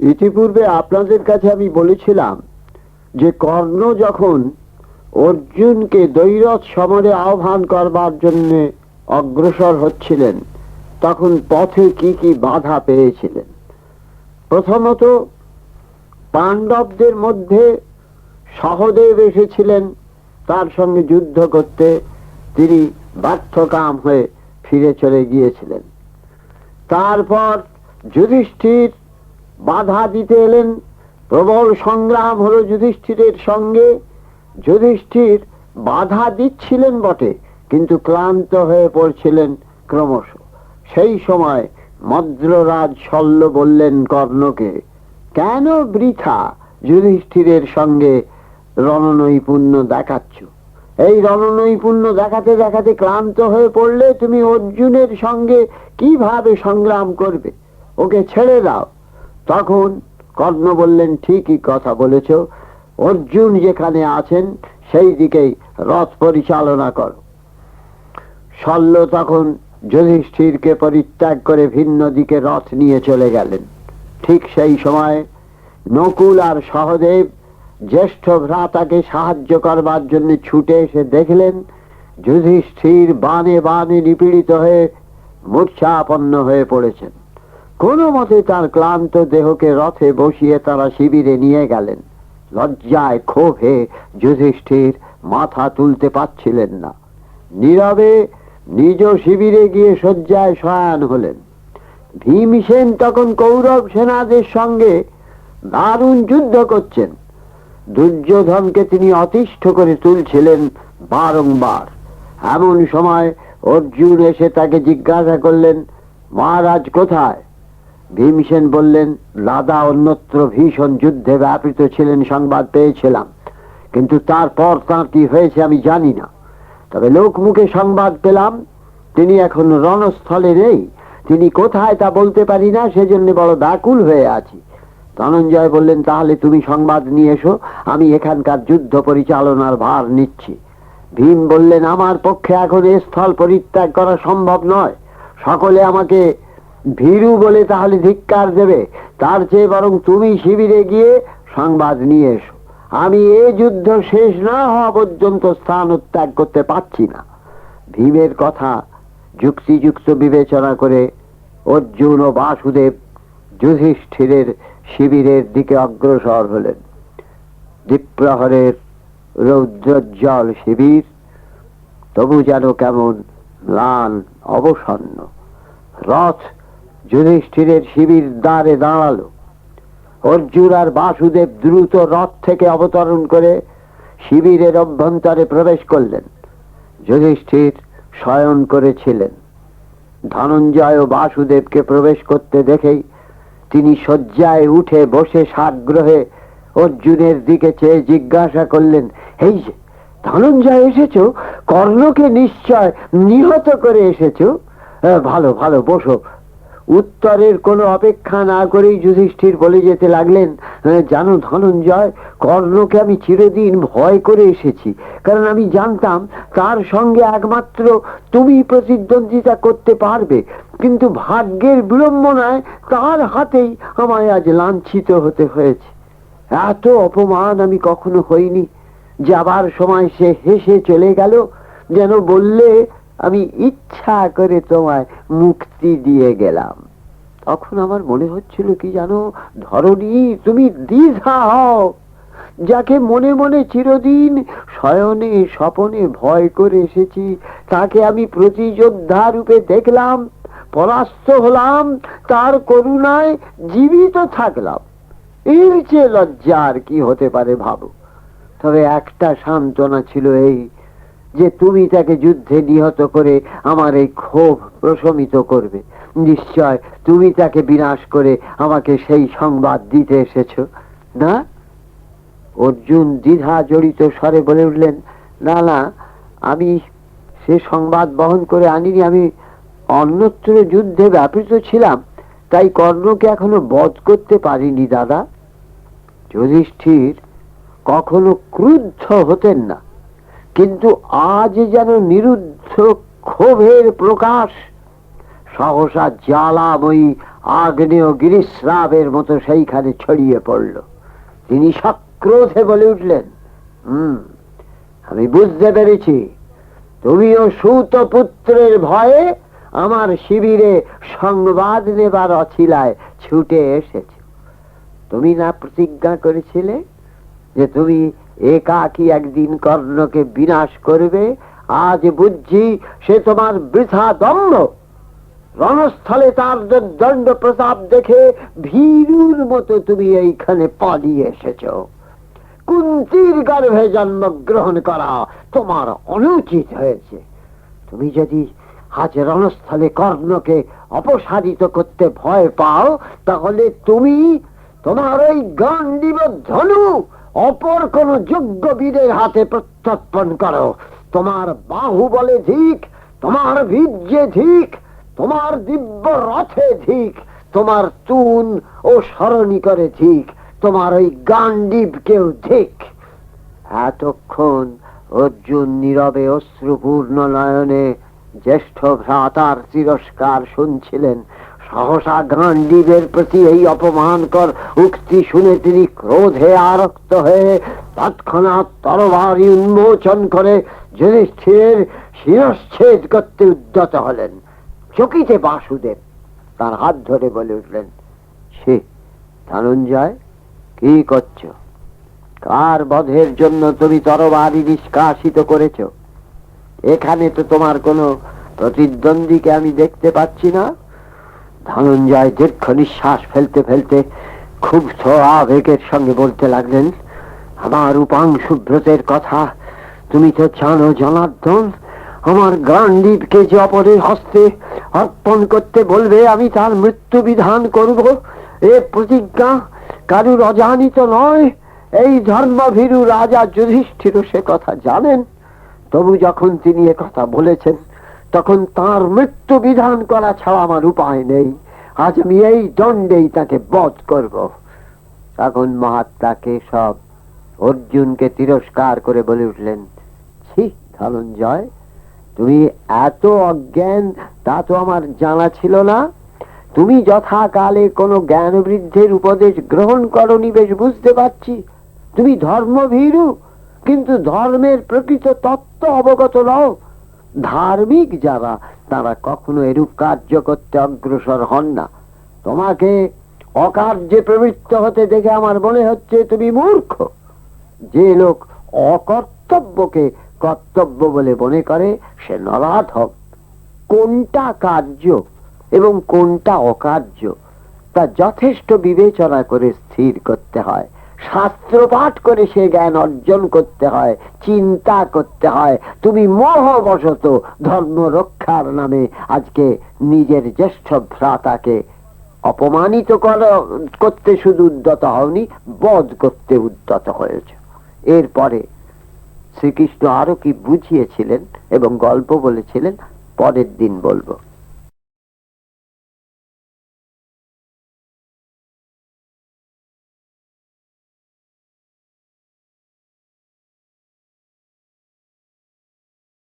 ইতিপূর্বে আপনাদের কাছে আমি বলেছিলাম যে কর্ণ যখন অর্জুনকে দৈরথ সমরে আহ্বান করবার জন্য অগ্রসর হচ্ছিলেন, তখন পথে কি কি বাধা পেয়েছিলেন? প্রথমত, পাণ্ডবদের মধ্যে সহদেব এসেছিলেন, তার সঙ্গে যুদ্ধ করতে তিনি ব্যর্থকাম হয়ে ফিরে চলে গিয়েছিলেন। তারপর যুধিষ্ঠির বাধা দিতে এলেন। প্রবল সংগ্রাম হলো যুধিষ্ঠিরের সঙ্গে। যুধিষ্ঠির বাধা দিচ্ছিলেন বটে, কিন্তু ক্লান্ত হয়ে পড়ছিলেন ক্রমশ। সেই সময় মদ্ররাজ শল্য বললেন কর্ণকে, কেন বৃথা যুধিষ্ঠিরের সঙ্গে রণনৈপুণ্য দেখাচ্ছ? এই রণনৈপুণ্য দেখাতে দেখাতে ক্লান্ত হয়ে পড়লে তুমি অর্জুনের সঙ্গে কীভাবে সংগ্রাম করবে? ওকে ছেড়ে দাও। তখন কর্ণ বললেন, ঠিকই কথা বলেছ। অর্জুন যেখানে আছেন, সেই দিকেই রথ পরিচালনা করো। শল্য তখন যুধিষ্ঠিরকে পরিত্যাগ করে ভিন্ন দিকে রথ নিয়ে চলে গেলেন। ঠিক সেই সময় নকুল আর সহদেব জ্যেষ্ঠ ভ্রাতাকে সাহায্য করবার জন্য ছুটে এসে দেখলেন, যুধিষ্ঠির বানে বানে নিপীড়িত হয়ে মূর্ছাপন্ন হয়ে পড়েছেন। কোনো মতে তার ক্লান্ত দেহকে রথে বসিয়ে তারা শিবিরে নিয়ে গেলেন। লজ্জায় ক্ষোভে যুধিষ্ঠির মাথা তুলতে পারছিলেন না। নীরবে নিজ শিবিরে গিয়ে শয্যায় শয়ান হলেন। ভীমসেন তখন কৌরব সেনাদের সঙ্গে দারুণ যুদ্ধ করছেন। দুর্যোধনকে তিনি অতিষ্ঠ করে তুলছিলেন বারংবার। এমন সময় অর্জুন এসে তাকে জিজ্ঞাসা করলেন, মহারাজ, কোথায়? ভীমসেন বললেন লাদা অন্যত্র ভীষণ যুদ্ধে ব্যাপৃত ছিলেন, সংবাদ পেয়েছিলাম। কিন্তু তারপর তাঁর কি হয়েছে আমি জানি না। তবে লোক মুখে সংবাদ পেলাম, তিনি এখন রণস্থলে নেই। তিনি কোথায় তা বলতে পারি না, সেজন্য বড় ব্যাকুল হয়ে আছি। ধনঞ্জয় বললেন, তাহলে তুমি সংবাদ নিয়ে এসো, আমি এখানকার যুদ্ধ পরিচালনার ভার নিচ্ছি। ভীম বললেন, আমার পক্ষে এখন এ স্থল পরিত্যাগ করা সম্ভব নয়। সকলে আমাকে ভীরু বলে তাহলে ধিক্কার দেবে। তার চেয়ে বরং তুমি শিবিরে গিয়ে সংবাদ নিয়ে এসো। আমি এ যুদ্ধ শেষ না হওয়া পর্যন্ত স্থান উত্যাগ করতে পারছি না। ভীমের কথা যুক্তিযুক্ত বিবেচনা করে অর্জুন ও বাসুদেব যুধিষ্ঠিরের শিবিরের দিকে অগ্রসর হলেন। দ্বীপ্রহরের রৌদ্রোজ্জ্বল শিবির, তবু যেন কেমন লাল অবসন্ন। রথ যুধিষ্ঠিরের শিবির দ্বারে দাঁড়াল। অর্জুন আর বাসুদেব দ্রুত রথ থেকে অবতরণ করে শিবিরের অভ্যন্তরে প্রবেশ করলেন। যুধিষ্ঠির শয়ন করেছিলেন। ধনঞ্জয় ও বাসুদেবকে প্রবেশ করতে দেখেই তিনি শয্যায় উঠে বসে সাগ্রহে অর্জুনের দিকে চেয়ে জিজ্ঞাসা করলেন, এই যে, ধনঞ্জয় এসেছ? কর্ণকে নিশ্চয় নিহত করে এসেছ? ভালো ভালো, বসো উত্তরের কোনো অপেক্ষা না করেই যুধিষ্ঠির বলে যেতে লাগলেন জানো ধনঞ্জয়, কর্ণকে আমি চিরদিন ভয় করে এসেছি। কারণ আমি জানতাম তার সঙ্গে একমাত্র তুমি প্রতিদ্বন্দ্বিতা করতে পারবে। কিন্তু ভাগ্যের বিড়ম্বনায় তার হাতেই আমায় আজ লাঞ্ছিত হতে হয়েছে। এত অপমান আমি কখনো হইনি। যাবার সময় সে হেসে চলে গেল, যেন বললে আমি ইচ্ছা করে তোমায় মুক্তি দিয়ে গেলাম। তখন আমার মনে হচ্ছিল কি জানো ধরনী তুমি দ্বিধা হও। যাকে মনে মনে চিরদিন শয়নে স্বপনে ভয় করে এসেছি, তাকে আমি প্রতিযোদ্ধা রূপে দেখলাম, পরাস্ত হলাম, তার করুণায় জীবিত থাকলাম। এর চেয়ে লজ্জা আর কি হতে পারে ভাবো। তবে একটা সান্ত্বনা ছিল এই যে তুমি তাকে যুদ্ধে নিহত করে আমার এই ক্ষোভ প্রশমিত করবে। নিশ্চয় তুমি তাকে বিনাশ করে আমাকে সেই সংবাদ দিতে এসেছ। না? অর্জুন দ্বিধা জড়িত স্বরে বলে উঠলেন, না না, আমি সে সংবাদ বহন করে আনিনি, আমি অন্যত্র যুদ্ধে ব্যাপৃত ছিলাম, তাই কর্ণকে এখনও বধ করতে পারিনি, দাদা। যুধিষ্ঠির কখনো ক্রুদ্ধ হতেন না। কিন্তু আজ যেন নিরুদ্ধ ক্ষোভের প্রকাশ, সহসা জ্বালাময়ী আগ্নেয় গিরিশ্রাবের মতো সেইখানে ছড়িয়ে পড়ল। তিনি সক্রোধে বলে উঠলেন, হুম, আমি বুঝতে পেরেছি। তুমিও সুত পুত্রের ভয়ে আমার শিবিরে সংবাদ নেবার অছিলায় ছুটে এসেছ। তুমি না প্রতিজ্ঞা করেছিলে যে তুমি একাকি একদিন কর্ণকে বিনাশ করবে, আজ বুঝছি সে তোমার বৃথা দম্ভ। রণস্থলে তার দণ্ড প্রতাপ দেখে ভীরুর মতো তুমি এইখানে পালিয়ে এসেছ। কুন্তির গর্ভে জন্মগ্রহণ করা তোমার অনুচিত হয়েছে। তুমি যদি আজ রণস্থলে কর্ণকে অপসারিত করতে ভয় পাও, তাহলে তুমি তোমার ওই গান্ডীব ধনু অপর কোন যোগ্য বীরের হাতে প্রত্যর্পণ করো। তোমার বাহু বলে ধিক, তোমার বীর্যে ধিক, তোমার দিব্য রথে ধিক, তোমার তুন ও সরণি করে ধিক, তোমার ওই গান্ডীবকেও ধিক। এতক্ষণ অর্জুন নীরবে অশ্রুপূর্ণ নয়নে জ্যেষ্ঠ ভ্রাতার তিরস্কার শুনছিলেন। সহসা গান্ডীবের প্রতি এই অপমানকর উক্তি শুনে তিনি ক্রোধে আরক্ত হয়ে তৎক্ষণাৎ তরবারি উন্মোচন করে যুধিষ্ঠিরের শিরচ্ছেদ করতে উদ্যত হলেন। চকিতে বাসুদেব তার হাত ধরে বলে উঠলেন সে ধনঞ্জয়, কি করছ? কার বধের জন্য তুমি তরবারি নিষ্কাশিত করেছ? এখানে তো তোমার কোনো প্রতিদ্বন্দ্বীকে আমি দেখতে পাচ্ছি না। ধনঞ্জয় দীর্ঘ নিঃশ্বাস ফেলতে ফেলতে খুব আবেগের সঙ্গে বলতে লাগলেন, আমার উপাংশুভ্রতের কথা তুমি তো জানো, জনার্দন। আমার গান্ডীবকে যে অপরের হস্তে অর্পণ করতে বলবে, আমি তার মৃত্যু বিধান করব। এ প্রতিজ্ঞা কারুর অজানিত নয়। এই ধর্মভীরু রাজা যুধিষ্ঠির সে কথা জানেন। তবু যখন তিনি কথা বলেছেন তখন তার মৃত্যু বিধান করা ছাড়া আমার উপায় নেই। আজ আমি এই দণ্ডেই তাকে বধ করব। তখন মহাত্মাকে সব অর্জুনকে তিরস্কার করে বলে উঠলেন, ছি, ধনঞ্জয়, তুমি এত অজ্ঞান, তা তো আমার জানা ছিল না। তুমি যথাকালে কোনো জ্ঞান বৃদ্ধের উপদেশ গ্রহণ করনি, বেশ বুঝতে পারছি। তুমি ধর্মভীরু, কিন্তু ধর্মের প্রকৃত তত্ত্ব অবগত নও। ধার্মিক যারা, তারা কখনো এরূপ কার্য করতে অগ্রসর হন না। তোমাকে অকার্যে প্রবৃত্ত হতে দেখে আমার মনে হচ্ছে তুমি মূর্খ। যে লোক অকর্তব্যকে কর্তব্য বলে মনে করে, সে নরাধম কোনটা কার্য এবং কোনটা অকার্য, তা যথেষ্ট বিবেচনা করে স্থির করতে হয়। শাস্ত্র পাঠ করে সে জ্ঞান অর্জন করতে হয়, চিন্তা করতে হয়। তুমি মোহবশত ধর্ম রক্ষার নামে আজকে নিজের জ্যেষ্ঠ ভ্রাতাকে অপমানিত কর- করতে শুধু উদ্যত হওনি, বধ করতে উদ্যত হয়েছে। এরপরে শ্রীকৃষ্ণ আরও কি বুঝিয়েছিলেন এবং গল্প বলেছিলেন, পরের দিন বলব।